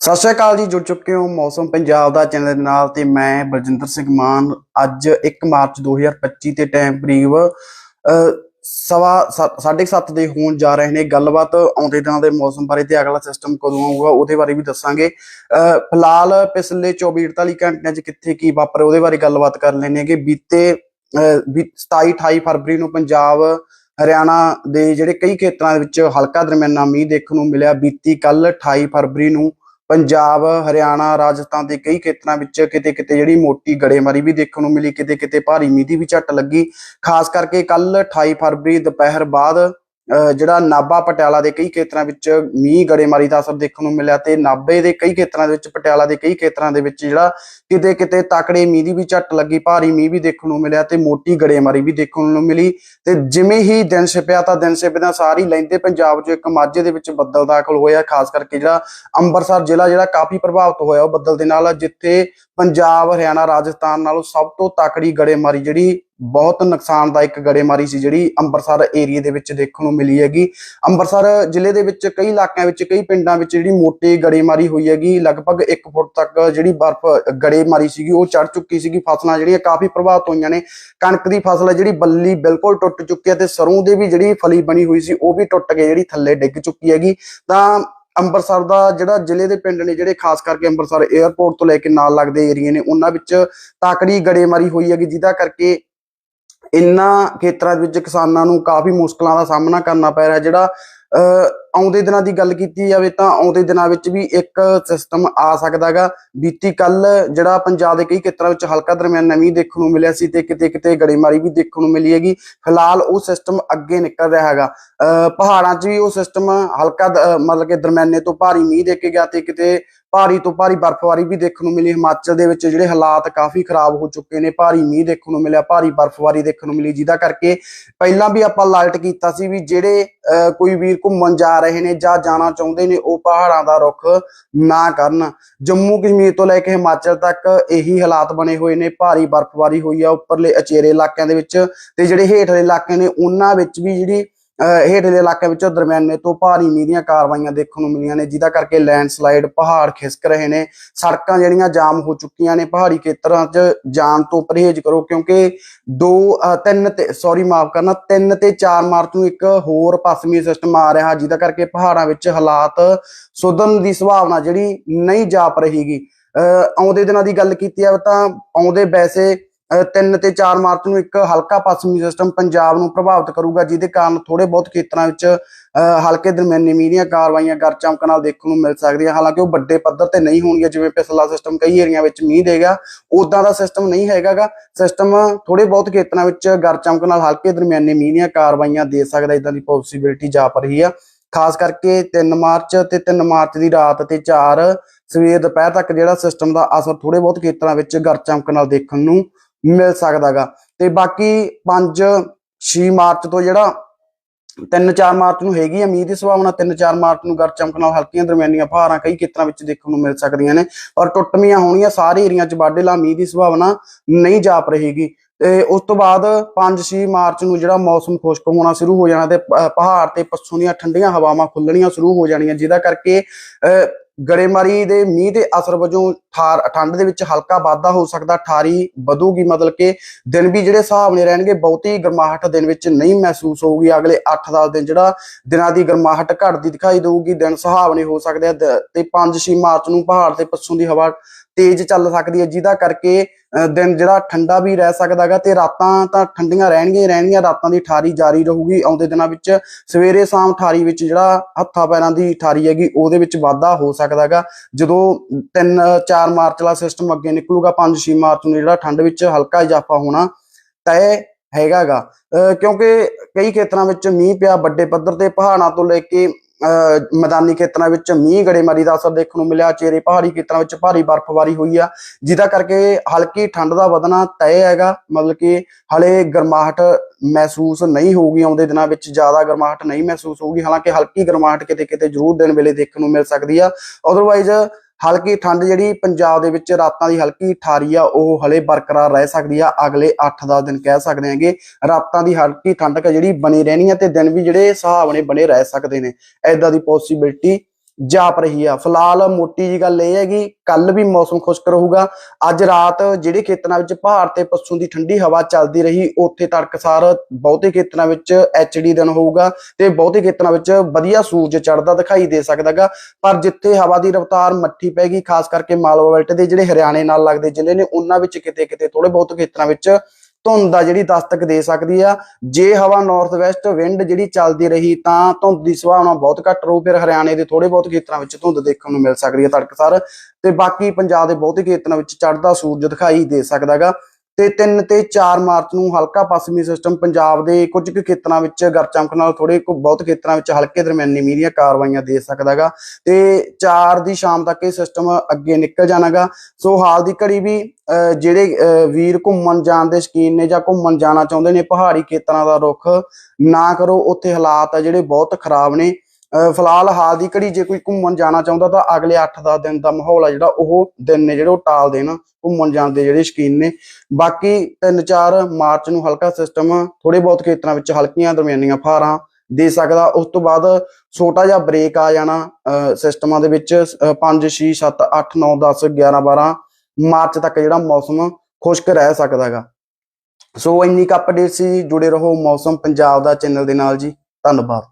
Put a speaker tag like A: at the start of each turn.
A: ਸਤਿ ਸ਼੍ਰੀ ਅਕਾਲ ਜੀ ਜੁੜ ਚੁੱਕੇ ਹੋ ਮੌਸਮ ਪੰਜਾਬ ਦਾ ਚੈਨਲ ਦੇ ਨਾਲ ਤੇ ਮੈਂ ਬਲਜਿੰਦਰ ਸਿੰਘ ਮਾਨ। ਅੱਜ 1 ਮਾਰਚ 2025 ਤੇ ਟਾਈਮ ਕਰੀਬ ਅਹ, ਸਵਾ 7:30 ਦੇ ਹੋਣ ਜਾ ਰਹੇ ਨੇ। ਗੱਲਬਾਤ ਆਉਂਦੇ ਦਿਨਾਂ ਦੇ ਮੌਸਮ ਬਾਰੇ ਤੇ ਅਗਲਾ ਸਿਸਟਮ ਕਦੋਂ ਆਊਗਾ ਉਹਦੇ ਬਾਰੇ ਵੀ ਦੱਸਾਂਗੇ। ਫਿਲਹਾਲ ਪਿਛਲੇ 24-48 ਘੰਟਿਆਂ 'ਚ ਕਿੱਥੇ ਕੀ ਵਾਪਰੇ ਉਹਦੇ ਬਾਰੇ ਗੱਲਬਾਤ ਕਰ ਲੈਣੇ ਕਿ ਬੀਤੇ ਅਹ, ਵੀ 27-28 ਫਰਵਰੀ ਨੂੰ ਪੰਜਾਬ ਹਰਿਆਣਾ ਦੇ ਜਿਹੜੇ ਕਈ ਖੇਤਰਾਂ ਦੇ ਵਿੱਚ ਹਲਕਾ ਦਰਮਿਆਨਾ ਮੀਂਹ ਦੇਖਣ ਨੂੰ ਮਿਲਿਆ। ਬੀਤੀ ਕੱਲ 28 ਫਰਵਰੀ ਨੂੰ ਪੰਜਾਬ, ਹਰਿਆਣਾ, ਰਾਜਸਥਾਨ ਦੇ ਕਈ ਖੇਤਰਾਂ ਵਿੱਚ ਕਿਤੇ ਕਿਤੇ ਜਿਹੜੀ ਮੋਟੀ ਗੜੇਮਾਰੀ ਵੀ ਦੇਖਣ ਨੂੰ ਮਿਲੀ, ਕਿਤੇ ਕਿਤੇ ਭਾਰੀ ਮੀਂਹ ਦੀ ਵੀ ਝੱਟ ਲੱਗੀ। ਖਾਸ ਕਰਕੇ ਕੱਲ 28 ਫਰਵਰੀ ਦੁਪਹਿਰ ਬਾਅਦ ਜਿਹੜਾ ਨਾਭਾ ਪਟਿਆਲਾ ਦੇ ਕਈ ਖੇਤਰਾਂ ਵਿੱਚ ਮੀਂਹ ਗੜੇਮਾਰੀ ਦਾ ਅਸਰ ਦੇਖਣ ਨੂੰ ਮਿਲਿਆ ਤੇ ਨਾਭੇ ਦੇ ਕਈ ਖੇਤਰਾਂ ਦੇ ਵਿੱਚ, ਪਟਿਆਲਾ ਦੇ ਕਈ ਖੇਤਰਾਂ ਦੇ ਵਿੱਚ ਜਿਹੜਾ ਕਿਤੇ ਕਿਤੇ ਤਕੜੇ ਮੀਂਹ ਦੀ ਵੀ ਝੱਟ ਲੱਗੀ, ਭਾਰੀ ਮੀਂਹ ਵੀ ਦੇਖਣ ਨੂੰ ਮਿਲਿਆ ਤੇ ਮੋਟੀ ਗੜੇਮਾਰੀ ਵੀ ਦੇਖਣ ਨੂੰ ਮਿਲੀ ਤੇ ਜਿਵੇਂ ਹੀ ਦਿਨ ਛਿਪਿਆ ਤਾਂ ਦਿਨ ਛਿਪਦਿਆਂ ਸਾਰੀ ਲੈਂਦੇ ਪੰਜਾਬ 'ਚ ਇੱਕ ਮਾਝੇ ਦੇ ਵਿੱਚ ਬੱਦਲ ਦਾਖਲ ਹੋਇਆ ਖਾਸ ਕਰਕੇ ਜਿਹੜਾ ਅੰਮ੍ਰਿਤਸਰ ਜ਼ਿਲ੍ਹਾ ਜਿਹੜਾ ਕਾਫੀ ਪ੍ਰਭਾਵਿਤ ਹੋਇਆ ਉਹ ਬੱਦਲ ਦੇ ਨਾਲ, ਜਿੱਥੇ ਪੰਜਾਬ, ਹਰਿਆਣਾ, ਰਾਜਸਥਾਨ ਨਾਲੋਂ ਸਭ ਤੋਂ ਤਕੜੀ ਗੜੇਮਾਰੀ ਜਿਹੜੀ ਬਹੁਤ ਨੁਕਸਾਨਦਾਇਕ ਗੜੇਮਾਰੀ ਸੀ ਜਿਹੜੀ ਅੰਮ੍ਰਿਤਸਰ ਏਰੀਆ ਦੇ ਵਿੱਚ ਦੇਖਣ ਨੂੰ ਮਿਲੀ ਹੈਗੀ। ਅੰਮ੍ਰਿਤਸਰ ਜ਼ਿਲ੍ਹੇ ਦੇ ਵਿੱਚ ਕਈ ਇਲਾਕਿਆਂ ਵਿੱਚ, ਕਈ ਪਿੰਡਾਂ ਵਿੱਚ ਜਿਹੜੀ ਮੋਟੀ ਗੜੇਮਾਰੀ ਹੋਈ ਹੈਗੀ। ਲਗਭਗ 1 ਫੁੱਟ ਤੱਕ ਜਿਹੜੀ ਬਰਫ਼ ਗੜੇਮਾਰੀ ਸੀਗੀ, ਉਹ ਚੜ ਚੁੱਕੀ ਸੀਗੀ। ਫਸਲਾਂ ਜਿਹੜੀਆਂ ਕਾਫੀ ਪ੍ਰਭਾਵਿਤ ਹੋਈਆਂ ਨੇ। ਕਣਕ ਦੀ ਫਸਲ ਹੈ ਜਿਹੜੀ ਬੱਲੀ ਬਿਲਕੁਲ ਟੁੱਟ ਚੁੱਕੀ ਹੈ ਤੇ ਸਰੋਂ ਦੇ ਵੀ ਜਿਹੜੀ ਫਲੀ ਬਣੀ ਹੋਈ ਸੀ, ਉਹ ਵੀ ਟੁੱਟ ਕੇ ਜਿਹੜੀ ਥੱਲੇ ਡਿੱਗ ਚੁੱਕੀ ਹੈਗੀ। ਤਾਂ ਅੰਮ੍ਰਿਤਸਰ ਦਾ ਜਿਹੜਾ ਜ਼ਿਲ੍ਹੇ ਦੇ ਪਿੰਡ ਨੇ ਜਿਹੜੇ ਖਾਸ ਕਰਕੇ ਅੰਮ੍ਰਿਤਸਰ 에ਅਰਪੋਰਟ ਤੋਂ ਲੈ ਕੇ ਨਾਲ ਲੱਗਦੇ ਏਰੀਏ ਨੇ, ਉਹਨਾਂ ਵਿੱਚ ਤਾਕੜੀ ਗੜੇਮਾਰੀ ਹੋਈ ਹੈਗੀ, ਜਿਹਦਾ ਕਰਕੇ ਇਨ੍ਹਾਂ ਖੇਤਰਾਂ ਦੇ ਵਿੱਚ ਕਿਸਾਨਾਂ ਨੂੰ ਕਾਫੀ ਮੁਸ਼ਕਲਾਂ ਦਾ ਸਾਹਮਣਾ ਕਰਨਾ ਪੈ ਰਿਹਾ ਜਿਹੜਾ ਅਹ, ਆਉਂਦੇ ਦਿਨਾਂ ਦੀ ਗੱਲ ਕੀਤੀ ਜਾਵੇ ਤਾਂ ਆਉਂਦੇ ਦਿਨਾਂ ਵਿੱਚ ਵੀ ਇੱਕ ਸਿਸਟਮ ਆ ਸਕਦਾਗਾ। ਬੀਤੀ ਕੱਲ ਜਿਹੜਾ ਪੰਜਾਬ ਦੇ ਕਈ ਖੇਤਰਾਂ ਵਿੱਚ ਹਲਕਾ ਦਰਮਿਆਨਾ ਮੀਂਹ ਦੇਖਣ ਨੂੰ ਮਿਲਿਆ ਸੀ ਤੇ ਕਿਤੇ ਕਿਤੇ ਗੜੇਮਾਰੀ ਵੀ ਦੇਖਣ ਨੂੰ ਮਿਲੀ ਹੈਗੀ। ਫਿਲਹਾਲ ਉਹ ਸਿਸਟਮ ਅੱਗੇ ਨਿਕਲ ਰਿਹਾ ਹੈਗਾ। ਅਹ, ਪਹਾੜਾਂ 'ਚ ਵੀ ਉਹ ਸਿਸਟਮ ਹਲਕਾ ਮਤਲਬ ਕਿ ਦਰਮਿਆਨੇ ਤੋਂ ਭਾਰੀ ਮੀਂਹ ਦੇ ਕੇ ਗਿਆ ਤੇ ਕਿਤੇ ਭਾਰੀ ਤੋਂ ਭਾਰੀ ਬਰਫ਼ਬਾਰੀ ਵੀ ਦੇਖਣ ਨੂੰ ਮਿਲੀ। ਹਿਮਾਚਲ ਦੇ ਵਿੱਚ ਜਿਹੜੇ ਹਾਲਾਤ ਕਾਫੀ ਖਰਾਬ ਹੋ ਚੁੱਕੇ ਨੇ। ਭਾਰੀ ਮੀਂਹ ਦੇਖਣ ਨੂੰ ਮਿਲਿਆ ਭਾਰੀ ਬਰਫ਼ਬਾਰੀ ਦੇਖਣ ਨੂੰ ਮਿਲੀ। ਜਿਹਦਾ ਕਰਕੇ ਪਹਿਲਾਂ ਵੀ ਆਪਾਂ ਅਲਰਟ ਕੀਤਾ ਸੀ ਵੀ ਜਿਹੜੇ ਅਹ, ਕੋਈ ਵੀਰ ਘੁੰਮਣ ਜਾ ਰਹੇ ਨੇ ਜਾਂ ਜਾਣਾ ਚਾਹੁੰਦੇ ਨੇ, ਉਹ ਪਹਾੜਾਂ ਦਾ ਰੁੱਖ ਨਾ ਕਰਨ। ਜੰਮੂ ਕਸ਼ਮੀਰ ਤੋਂ ਲੈ ਕੇ ਹਿਮਾਚਲ ਤੱਕ ਇਹੀ ਹਾਲਾਤ ਬਣੇ ਹੋਏ ਨੇ। ਭਾਰੀ ਬਰਫ਼ਬਾਰੀ ਹੋਈ ਆ, ਉੱਪਰਲੇ ਅਚੇਰੇ ਇਲਾਕਿਆਂ ਦੇ ਵਿੱਚ ਤੇ ਜਿਹੜੇ ਹੇਠਲੇ ਇਲਾਕੇ ਨੇ, ਉਹਨਾਂ ਵਿੱਚ ਵੀ ਜਿਹੜੀ ਹੇਠਲੇ ਇਲਾਕਿਆਂ ਵਿੱਚੋਂ ਦਰਮਿਆਨੇ ਤੋਂ ਭਾਰੀ ਮੀਂਹ ਦੀਆਂ ਕਾਰਵਾਈਆਂ ਦੇਖਣ ਨੂੰ ਮਿਲੀਆਂ ਨੇ ਜਿਹਦਾ ਕਰਕੇ ਲੈਂਡਸਲਾਈਡ ਪਹਾੜ ਖਿਸਕ ਰਹੇ ਨੇ। ਸੜਕਾਂ ਜਿਹੜੀਆਂ ਜਾਮ ਹੋ ਚੁੱਕੀਆਂ ਨੇ ਪਹਾੜੀ ਖੇਤਰਾਂ 'ਚ ਜਾਣ ਤੋਂ ਪਰਹੇਜ਼ ਕਰੋ ਕਿਉਂਕਿ ਦੋ ਅਹ, ਤਿੰਨ ਤੇ ਸੌਰੀ ਮਾਫ ਕਰਨਾ ਤਿੰਨ ਤੇ 4 ਮਾਰਚ ਨੂੰ ਇੱਕ ਹੋਰ ਪੱਛਮੀ ਸਿਸਟਮ ਆ ਰਿਹਾ ਜਿਹਦਾ ਕਰਕੇ ਪਹਾੜਾਂ ਵਿੱਚ ਹਾਲਾਤ ਸੁਧਰਨ ਦੀ ਸੰਭਾਵਨਾ ਜਿਹੜੀ ਨਹੀਂ ਜਾਪ ਰਹੀਗੀ ਅਹ, ਆਉਂਦੇ ਦਿਨਾਂ ਦੀ ਗੱਲ ਕੀਤੀ ਜਾਵੇ ਤਾਂ ਆਉਂਦੇ ਵੈਸੇ 3 ਤੇ 4 ਮਾਰਚ ਨੂੰ ਇੱਕ ਹਲਕਾ ਪੱਛਮੀ ਸਿਸਟਮ ਪੰਜਾਬ ਨੂੰ ਪ੍ਰਭਾਵਿਤ ਕਰੂਗਾ, ਜਿਹਦੇ ਕਾਰਨ ਥੋੜੇ ਬਹੁਤ ਖੇਤਰਾਂ ਵਿੱਚ ਹਲਕੇ ਦਰਮਿਆਨੀ ਮੀਂਹ ਦੀਆਂ ਕਾਰਵਾਈਆਂ ਗਰ ਚਮਕ ਨਾਲ ਦੇਖਣ ਨੂੰ ਮਿਲ ਸਕਦੀਆਂ। ਹਾਲਾਂਕਿ ਉਹ ਵੱਡੇ ਪੱਧਰ ਤੇ ਨਹੀਂ ਹੋਣਗੀਆਂ, ਜਿਵੇਂ ਪਿਛਲਾ ਸਿਸਟਮ ਕਈ ਏਰੀਆ ਵਿੱਚ ਮੀਂਹ ਦੇਗਾ ਉਦਾਂ ਦਾ ਸਿਸਟਮ ਨਹੀਂ ਹੈਗਾਗਾ। ਸਿਸਟਮ ਥੋੜੇ ਬਹੁਤ ਖੇਤਰਾਂ ਵਿੱਚ ਗਰ ਚਮਕ ਨਾਲ ਹਲਕੇ ਦਰਮਿਆਨੇ ਮੀਂਹ ਦੀਆਂ ਕਾਰਵਾਈਆਂ ਦੇ ਸਕਦਾ ਇਦਾਂ ਦੀ ਪੋਸਿਬਿਲਿਟੀ ਜਾਪ ਰਹੀ ਆ। ਖਾਸ ਕਰਕੇ 3 ਮਾਰਚ ਤੇ 3 ਮਾਰਚ ਦੀ ਰਾਤ ਤੇ 4 ਸਵੇਰ ਦੁਪਹਿਰ ਤੱਕ ਜਿਹੜਾ ਸਿਸਟਮ ਦਾ ਅਸਰ ਥੋੜੇ ਬਹੁਤ ਖੇਤਰਾਂ ਵਿੱਚ ਗਰ ਚਮਕ ਨਾਲ ਦੇਖਣ ਨੂੰ ਮਿਲ ਸਕਦਾਗਾ। ਤੇ ਬਾਕੀ 5 6 ਮਾਰਚ ਤੋਂ ਜਿਹੜਾ 3-4 ਮਾਰਚ ਨੂੰ ਹੈਗੀ ਆ ਮੀਂਹ ਦੀ ਸੰਭਾਵਨਾ 3-4 ਮਾਰਚ ਨੂੰ ਗਰ ਚਮਕ ਨਾਲ ਹਲਕੀਆਂ ਦਰਮਿਆਨੀਆਂ ਫਹਾਰਾਂ ਕਈ ਖੇਤਰਾਂ ਵਿੱਚ ਦੇਖਣ ਨੂੰ ਮਿਲ ਸਕਦੀਆਂ ਨੇ। ਔਰ ਟੁੱਟਮੀਆਂ ਹੋਣੀਆਂ ਸਾਰੇ ਏਰੀਆ 'ਚ ਵਾਢੇਲਾ ਮੀਂਹ ਦੀ ਸੰਭਾਵਨਾ ਨਹੀਂ ਜਾਪ ਰਹੇਗੀ। ਤੇ ਉਸ ਤੋਂ ਬਾਅਦ 5-6 ਮਾਰਚ ਨੂੰ ਜਿਹੜਾ ਮੌਸਮ ਖੁਸ਼ਕ ਹੋਣਾ ਸ਼ੁਰੂ ਹੋ ਜਾਣਾ ਤੇ ਪਹਾੜ ਤੇ ਪੱਛੋਂ ਦੀਆਂ ਠੰਡੀਆਂ ਹਵਾਵਾਂ ਖੁੱਲਣੀਆਂ ਸ਼ੁਰੂ ਹੋ ਜਾਣੀਆਂ। ਜਿਹਦਾ ਕਰਕੇ ਅਹ, ਗੜੇਮਾਰੀ ਦੇ ਮੀਂਹ ਦੇ ਅਸਰ ਵਜੋਂ ਠਾਰ ਠੰਡ ਦੇ ਵਿੱਚ ਹਲਕਾ ਵਾਧਾ ਹੋ ਸਕਦਾ ਠਾਰੀ ਵਧੂਗੀ ਮਤਲਬ ਕਿ ਦਿਨ ਵੀ ਜਿਹੜੇ ਹਿਸਾਬ ਨੇ ਰਹਿਣਗੇ ਬਹੁਤੀ ਗਰਮਾਹਟ ਦਿਨ ਵਿੱਚ ਨਹੀਂ ਮਹਿਸੂਸ ਹੋਊਗੀ। ਅਗਲੇ 8-10 ਦਿਨ ਜਿਹੜਾ ਦਿਨਾਂ ਦੀ ਗਰਮਾਹਟ ਘਟਦੀ ਦਿਖਾਈ ਦੇਊਗੀ। ਦਿਨ ਸੁਹਾਵਣੇ ਹੋ ਸਕਦੇ ਆ ਤੇ 5-6 ਮਾਰਚ ਨੂੰ ਪਹਾੜ ਤੇ ਪੱਛੋਂ ਦੀ ਹਵਾ ਤੇਜ਼ ਚੱਲ ਸਕਦੀ ਹੈ ਜਿਹਦਾ ਕਰਕੇ ਅ, ਦਿਨ ਜਿਹੜਾ ਠੰਡਾ ਵੀ ਰਹਿ ਸਕਦਾਗਾ ਤੇ ਰਾਤਾਂ ਤਾਂ ਠੰਡੀਆਂ ਰਹਿਣਗੀਆਂ ਹੀ ਰਹਿਣਗੀਆਂ ਰਾਤਾਂ ਦੀ ਠਾਰੀ ਜਾਰੀ ਰਹੂਗੀ। ਆਉਂਦੇ ਦਿਨਾਂ ਵਿੱਚ ਸਵੇਰੇ ਸ਼ਾਮ ਠਾਰੀ ਵਿੱਚ ਜਿਹੜਾ ਹੱਥਾਂ ਪੈਰਾਂ ਦੀ ਠਾਰੀ ਹੈਗੀ ਉਹਦੇ ਵਿੱਚ ਵਾਧਾ ਹੋ ਸਕਦਾ ਸਕਦਾਗਾ। ਜਦੋਂ 3-4 ਮਾਰਚ ਵਾਲਾ ਸਿਸਟਮ ਅੱਗੇ ਨਿਕਲੂਗਾ 5-6 ਮਾਰਚ ਨੂੰ ਜਿਹੜਾ ਠੰਡ ਵਿੱਚ ਹਲਕਾ ਇਜ਼ਾਫਾ ਹੋਣਾ, ਤੈ ਹੈਗਾਗਾ। ਅਹ ਕਿਉਂਕਿ ਕਈ ਖੇਤਰਾਂ ਵਿੱਚ ਮੀਂਹ ਪਿਆ, ਵੱਡੇ ਪੱਧਰ ਤੇ ਪਹਾੜਾਂ ਤੋਂ ਲੈ ਕੇ ਮੈਦਾਨੀ ਖੇਤਰਾਂ ਵਿੱਚ ਮੀਂਹ, ਗੜੇਮਾਰੀ ਦਾ ਅਸਰ ਦੇਖਣ ਨੂੰ ਮਿਲਿਆ। ਚੇਰੇ ਪਹਾੜੀ ਖੇਤਰਾਂ ਵਿੱਚ ਭਾਰੀ ਬਰਫ਼ਬਾਰੀ ਹੋਈ ਆ। ਜਿਹਦਾ ਕਰਕੇ ਹਲਕੀ ਠੰਡ ਦਾ ਵਧਣਾ ਤੈਅ ਹੈਗਾ। ਮਤਲਬ ਕਿ ਹਲੇ ਗਰਮਾਹਟ ਮਹਿਸੂਸ ਨਹੀਂ ਹੋਊਗੀ। ਆਉਂਦੇ ਦਿਨਾਂ ਵਿੱਚ ਜ਼ਿਆਦਾ ਗਰਮਾਹਟ ਨਹੀਂ ਮਹਿਸੂਸ ਹੋਊਗੀ। ਹਾਲਾਂਕਿ ਹਲਕੀ ਗਰਮਾਹਟ ਕਿਤੇ ਕਿਤੇ ਜ਼ਰੂਰ ਦਿਨ ਵੇਲੇ ਦੇਖਣ ਨੂੰ ਮਿਲ ਸਕਦੀ ਆ। ਅਦਰਵਾਈਜ਼ ਹਲਕੀ ਠੰਡ ਜਿਹੜੀ ਪੰਜਾਬ ਦੇ ਵਿੱਚ ਰਾਤਾਂ ਦੀ ਹਲਕੀ ਠਾਰੀ ਆ, ਉਹ ਹਲੇ ਬਰਕਰਾਰ ਰਹਿ ਸਕਦੀ ਆ। ਅਗਲੇ 8-10 ਦਿਨ ਕਹਿ ਸਕਦੇ ਹਾਂਗੇ, ਰਾਤਾਂ ਦੀ ਹਲਕੀ ਠੰਡਕ ਜਿਹੜੀ ਬਣੀ ਰਹਿਣੀ ਆ ਤੇ ਦਿਨ ਵੀ ਜਿਹੜੇ ਸੁਹਾਵਣੇ ਬਣੇ ਰਹਿ ਸਕਦੇ ਨੇ। ਐਦਾਂ ਦੀ ਪੋਸਿਬਿਲਿਟੀ ਜਾਪ ਰਹੀ ਆ। ਫਿਲਹਾਲ ਮੋਟੀ ਜੀ ਗੱਲ ਇਹ ਹੈਗੀ, ਕੱਲ ਵੀ ਮੌਸਮ ਖੁਸ਼ਕ ਰਹੂਗਾ। ਅੱਜ ਰਾਤ ਜਿਹੜੇ ਖੇਤਰਾਂ ਵਿੱਚ ਪਹਾੜ ਤੇ ਪਸੂ ਦੀ ਠੰਡੀ ਹਵਾ ਚੱਲਦੀ ਰਹੀ, ਉੱਥੇ ਤੜਕਸਾਰ ਬਹੁਤੇ ਖੇਤਰਾਂ ਵਿੱਚ ਐਚਡੀ ਦਿਨ ਹੋਊਗਾ ਤੇ ਬਹੁਤੇ ਖੇਤਰਾਂ ਵਿੱਚ ਵਧੀਆ ਸੂਰਜ ਚੜ੍ਹਦਾ ਦਿਖਾਈ ਦੇ ਸਕਦਾਗਾ। ਪਰ ਜਿੱਥੇ ਹਵਾ ਦੀ ਰਫ਼ਤਾਰ ਮੱਠੀ ਪੈਗੀ ਖਾਸ ਕਰਕੇ ਮਾਲਵਾ ਬੈਲਟ ਦੇ ਜਿਹੜੇ ਹਰਿਆਣੇ ਨਾਲ ਲੱਗਦੇ ਜ਼ਿਲ੍ਹੇ ਨੇ, ਉਹਨਾਂ ਵਿੱਚ ਕਿਤੇ ਕਿਤੇ ਥੋੜੇ ਬਹੁਤ ਖੇਤਰਾਂ ਵਿੱਚ ਧੁੰਦ ਦਾ ਜਿਹੜੀ ਦਸਤਕ ਦੇ ਸਕਦੀ ਆ। ਜੇ ਹਵਾ ਨਾਰਥ ਵੈਸਟ ਵਿੰਡ ਜਿਹੜੀ ਚੱਲਦੀ ਰਹੀ ਤਾਂ ਧੁੰਦ ਦੀ ਸੰਭਾਵਨਾ ਬਹੁਤ ਘੱਟ ਰਹੂ। ਫਿਰ ਹਰਿਆਣੇ ਦੇ ਥੋੜੇ ਬਹੁਤ ਖੇਤਰਾਂ ਵਿੱਚ ਧੁੰਦ ਦੇਖਣ ਨੂੰ ਮਿਲ ਸਕਦੀ ਹੈ ਤੜਕਸਾਰ। ਤੇ ਬਾਕੀ ਪੰਜਾਬ ਦੇ ਬਹੁਤੇ ਖੇਤਰਾਂ ਵਿੱਚ ਚੜ੍ਹਦਾ ਸੂਰਜ ਦਿਖਾਈ ਦੇ ਸਕਦਾਗਾ ਤੇ 3 ਤੇ 4 ਮਾਰਚ ਨੂੰ ਹਲਕਾ ਪੱਛਮੀ ਸਿਸਟਮ ਪੰਜਾਬ ਦੇ ਕੁਝ ਕੁ ਖੇਤਰਾਂ ਵਿੱਚ ਗਰਚਮਕ ਨਾਲ ਥੋੜੇ ਬਹੁਤ ਖੇਤਰਾਂ ਵਿੱਚ ਹਲਕੇ ਦਰਮਿਆਨੀ ਮੀਂਹ ਦੀਆਂ ਕਾਰਵਾਈਆਂ ਦੇ ਸਕਦਾਗਾ ਤੇ 4 ਦੀ ਸ਼ਾਮ ਤੱਕ ਇਹ ਸਿਸਟਮ ਅੱਗੇ ਨਿਕਲ ਜਾਣਾਗਾ। ਸੋ ਹਾਲ ਦੀ ਘੜੀ ਵੀ ਅਹ ਜਿਹੜੇ ਵੀਰ ਘੁੰਮਣ ਜਾਣ ਦੇ ਸ਼ਕੀਨ ਨੇ ਜਾਂ ਘੁੰਮਣ ਜਾਣਾ ਚਾਹੁੰਦੇ ਨੇ, ਪਹਾੜੀ ਖੇਤਰਾਂ ਦਾ ਰੁਖ ਨਾ ਕਰੋ, ਉੱਥੇ ਹਾਲਾਤ ਆ ਜਿਹੜੇ ਬਹੁਤ ਖਰਾਬ ਨੇ। ਫਿਲਹਾਲ ਹਾਲ ਦੀ ਘੜੀ ਜੇ ਕੋਈ ਘੁੰਮਣ ਜਾਣਾ ਚਾਹੁੰਦਾ ਤਾਂ ਅਗਲੇ 8-10 ਦਿਨ ਦਾ ਮਾਹੌਲ ਆ ਜਿਹੜਾ, ਉਹ ਦਿਨ ਨੇ ਜਿਹੜੇ ਉਹ ਟਾਲ ਦੇਣ, ਘੁੰਮਣ ਜਾਣ ਦੇ ਜਿਹੜੇ ਸ਼ਕੀਨ ਨੇ। ਬਾਕੀ 3-4 ਮਾਰਚ ਨੂੰ ਹਲਕਾ ਸਿਸਟਮ ਥੋੜੇ ਬਹੁਤ ਖੇਤਰਾਂ ਵਿੱਚ ਹਲਕੀਆਂ ਦਰਮਿਆਨੀਆਂ ਫਾਰਾਂ ਦੇ ਸਕਦਾ। ਉਸ ਤੋਂ ਬਾਅਦ ਛੋਟਾ ਜਿਹਾ ਬ੍ਰੇਕ ਆ ਜਾਣਾ ਸਿਸਟਮਾਂ ਦੇ ਵਿੱਚ 5 6 7 8 9 10 11 12 ਮਾਰਚ ਤੱਕ ਜਿਹੜਾ ਮੌਸਮ ਖੁਸ਼ਕ ਰਹਿ ਸਕਦਾ ਸਕਦਾਗਾ ਸੋ ਇੰਨੀ ਕੁ ਅਪਡੇਟ ਸੀ, ਜੁੜੇ ਰਹੋ ਮੌਸਮ ਪੰਜਾਬ ਦਾ ਚੈਨਲ ਦੇ ਨਾਲ ਜੀ। ਧੰਨਵਾਦ।